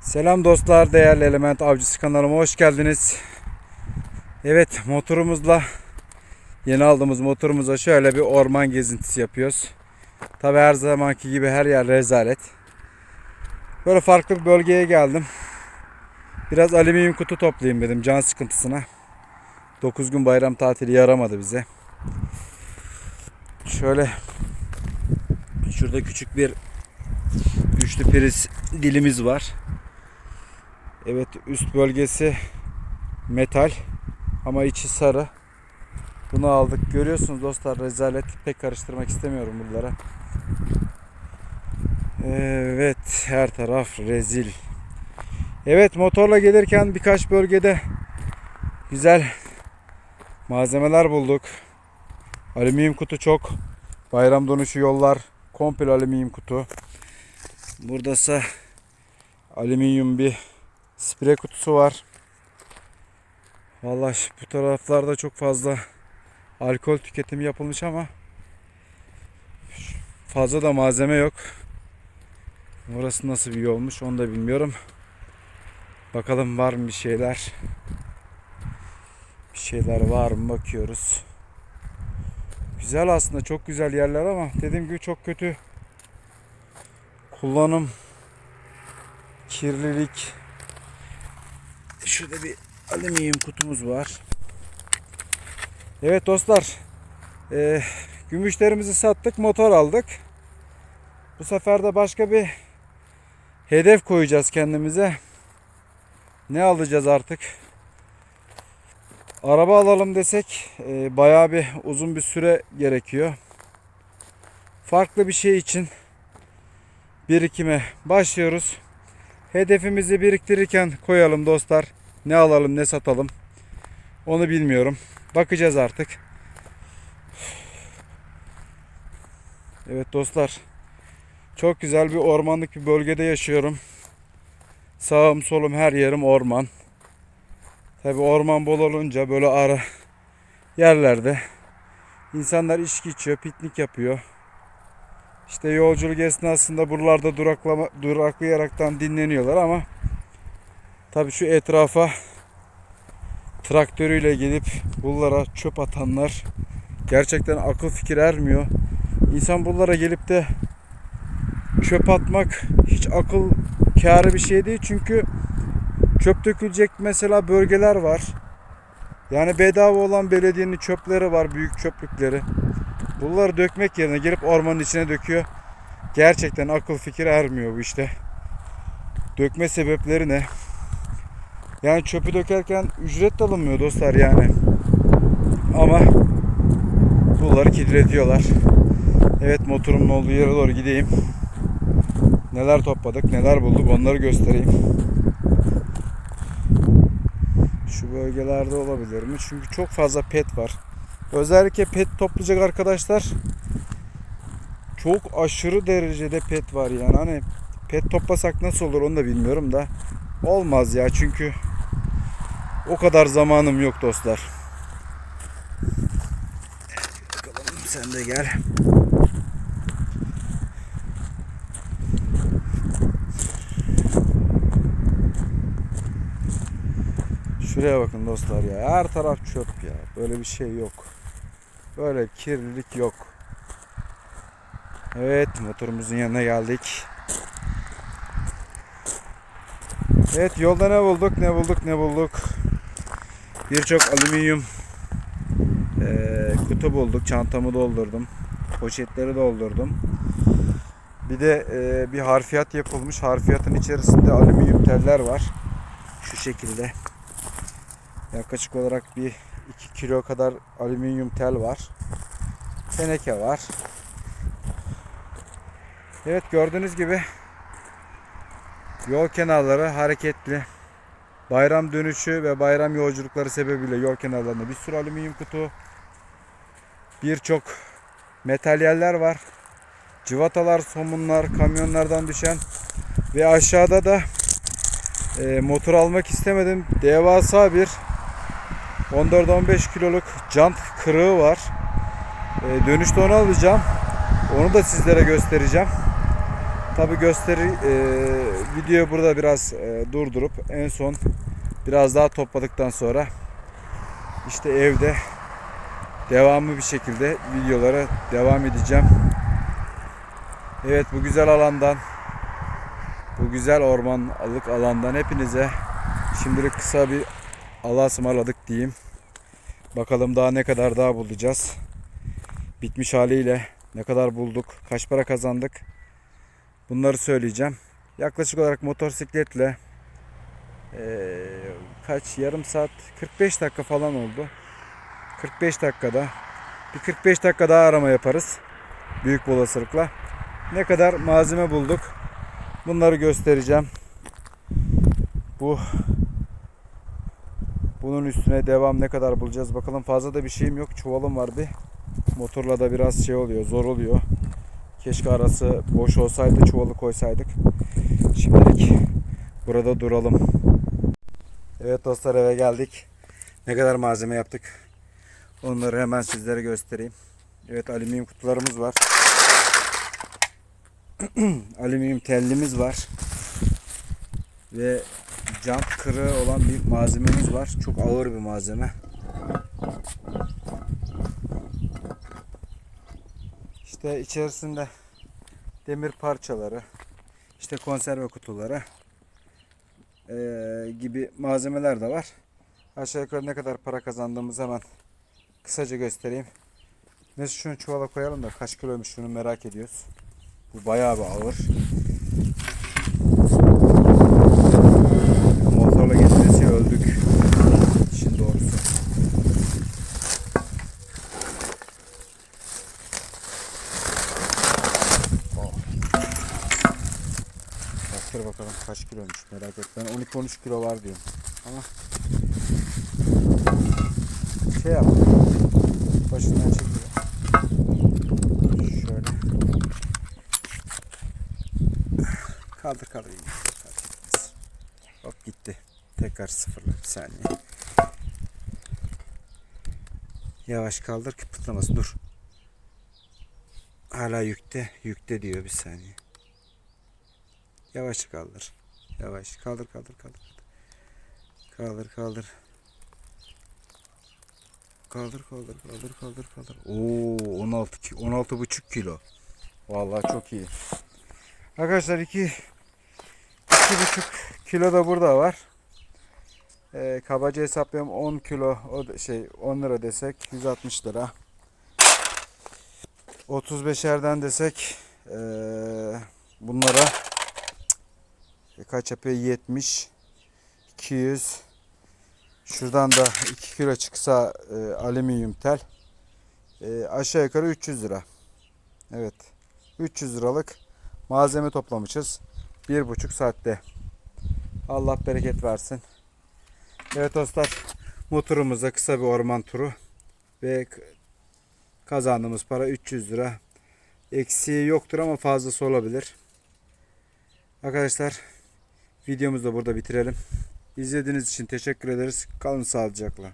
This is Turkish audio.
Selam dostlar, değerli Element Avcısı kanalıma hoş geldiniz. Evet, motorumuzla yeni aldığımız motorumuza şöyle bir orman gezintisi yapıyoruz. Tabi her zamanki gibi her yer rezalet. Böyle farklı bir bölgeye geldim. Biraz alüminyum kutu toplayayım dedim can sıkıntısına. 9 gün bayram tatili yaramadı bize. Şöyle şurada küçük bir üçlü priz dilimiz var. Evet üst bölgesi metal ama içi sarı. Bunu aldık. Görüyorsunuz dostlar rezalet. Pek karıştırmak istemiyorum bunlara. Evet her taraf rezil. Evet motorla gelirken birkaç bölgede güzel malzemeler bulduk. Alüminyum kutu çok. Bayram dönüşü yollar komple alüminyum kutu. Buradasa alüminyum bir sprey kutusu var. Vallahi bu taraflarda çok fazla alkol tüketimi yapılmış ama fazla da malzeme yok. Orası nasıl bir yolmuş onu da bilmiyorum. Bakalım var mı bir şeyler. Bir şeyler var mı bakıyoruz. Güzel aslında çok güzel yerler ama dediğim gibi çok kötü kullanım kirlilik şurada bir alüminyum kutumuz var. Evet dostlar eee, gümüşlerimizi sattık motor aldık. Bu sefer de başka bir hedef koyacağız kendimize. Ne alacağız artık? Araba alalım desek eee, bayağı bir uzun bir süre gerekiyor. Farklı bir şey için birikime başlıyoruz. Hedefimizi biriktirirken koyalım dostlar. Ne alalım ne satalım. Onu bilmiyorum. Bakacağız artık. Evet dostlar. Çok güzel bir ormanlık bir bölgede yaşıyorum. Sağım solum her yerim orman. Tabi orman bol olunca böyle ara yerlerde insanlar içki içiyor, piknik yapıyor. İşte yolculuk esnasında buralarda duraklama, duraklayaraktan dinleniyorlar ama tabii şu etrafa traktörüyle gelip bunlara çöp atanlar gerçekten akıl fikir ermiyor. İnsan bunlara gelip de çöp atmak hiç akıl kârı bir şey değil çünkü çöp dökülecek mesela bölgeler var. Yani bedava olan belediyenin çöpleri var, büyük çöplükleri. Bunları dökmek yerine gelip ormanın içine döküyor. Gerçekten akıl fikir ermiyor bu işte. Dökme sebepleri ne? Yani çöpü dökerken ücret de alınmıyor dostlar yani. Ama bunları kirletiyorlar. Evet motorumun olduğu yere doğru gideyim. Neler topladık, neler bulduk onları göstereyim. Şu bölgelerde olabilir mi? Çünkü çok fazla pet var. Özellikle pet toplayacak arkadaşlar çok aşırı derecede pet var yani hani pet toplasak nasıl olur onu da bilmiyorum da olmaz ya çünkü o kadar zamanım yok dostlar. Bakalım sen de gel. Şuraya bakın dostlar ya. Her taraf çöp ya. Böyle bir şey yok. Böyle kirlilik yok. Evet motorumuzun yanına geldik. Evet yolda ne bulduk ne bulduk ne bulduk. Birçok alüminyum eee, kutu bulduk. Çantamı doldurdum. Poşetleri doldurdum. Bir de eee, bir harfiyat yapılmış. Harfiyatın içerisinde alüminyum teller var. Şu şekilde. Yaklaşık olarak bir 2 kilo kadar alüminyum tel var. Teneke var. Evet gördüğünüz gibi yol kenarları hareketli. Bayram dönüşü ve bayram yolculukları sebebiyle yol kenarlarında bir sürü alüminyum kutu, birçok materyaller var. Civatalar, somunlar, kamyonlardan düşen ve aşağıda da e, motor almak istemedim. Devasa bir 14-15 kiloluk jant kırığı var. E, dönüşte onu alacağım. Onu da sizlere göstereceğim. Tabi gösteri e, videoyu burada biraz e, durdurup en son biraz daha topladıktan sonra işte evde devamlı bir şekilde videolara devam edeceğim. Evet bu güzel alandan bu güzel ormanlık alandan hepinize şimdilik kısa bir Allah'a ısmarladık diyeyim. Bakalım daha ne kadar daha bulacağız. Bitmiş haliyle ne kadar bulduk, kaç para kazandık. Bunları söyleyeceğim. Yaklaşık olarak motosikletle eee, kaç yarım saat 45 dakika falan oldu. 45 dakikada bir 45 dakika daha arama yaparız. Büyük bir olasılıkla. Ne kadar malzeme bulduk. Bunları göstereceğim. Bu bunun üstüne devam ne kadar bulacağız bakalım. Fazla da bir şeyim yok. Çuvalım var bir. Motorla da biraz şey oluyor, zor oluyor. Keşke arası boş olsaydı çuvalı koysaydık. Şimdilik burada duralım. Evet dostlar eve geldik. Ne kadar malzeme yaptık. Onları hemen sizlere göstereyim. Evet alüminyum kutularımız var. alüminyum tellimiz var. Ve jant kırığı olan bir malzememiz var. Çok ağır bir malzeme. İşte içerisinde demir parçaları, işte konserve kutuları eee, gibi malzemeler de var. Aşağı yukarı ne kadar para kazandığımızı hemen kısaca göstereyim. Neyse şunu çuvala koyalım da kaç kiloymuş şunu merak ediyoruz. Bu bayağı bir ağır. 12-13 kilo var diyorum. Ama şey yap. Başından çekiyor. Şöyle. Kaldır kaldır. Hop gitti. Tekrar sıfırla bir saniye. Yavaş kaldır kıpırdamasın. Dur. Hala yükte. Yükte diyor bir saniye. Yavaş kaldır. Yavaş. Kaldır kaldır kaldır. Kaldır kaldır. Kaldır kaldır kaldır kaldır kaldır. Oo 16 ki 16 buçuk kilo. Vallahi çok iyi. Arkadaşlar iki iki buçuk kilo da burada var. Ee, kabaca hesaplıyorum 10 kilo o şey 10 lira desek 160 lira. 35'erden desek ee, bunlara e, kaç yapıyor 70 200 Şuradan da 2 kilo çıksa e, alüminyum tel e, aşağı yukarı 300 lira. Evet. 300 liralık malzeme toplamışız. Bir buçuk saatte. Allah bereket versin. Evet dostlar motorumuza kısa bir orman turu ve kazandığımız para 300 lira. Eksiği yoktur ama fazlası olabilir. Arkadaşlar videomuzu da burada bitirelim. İzlediğiniz için teşekkür ederiz. Kalın sağlıcakla.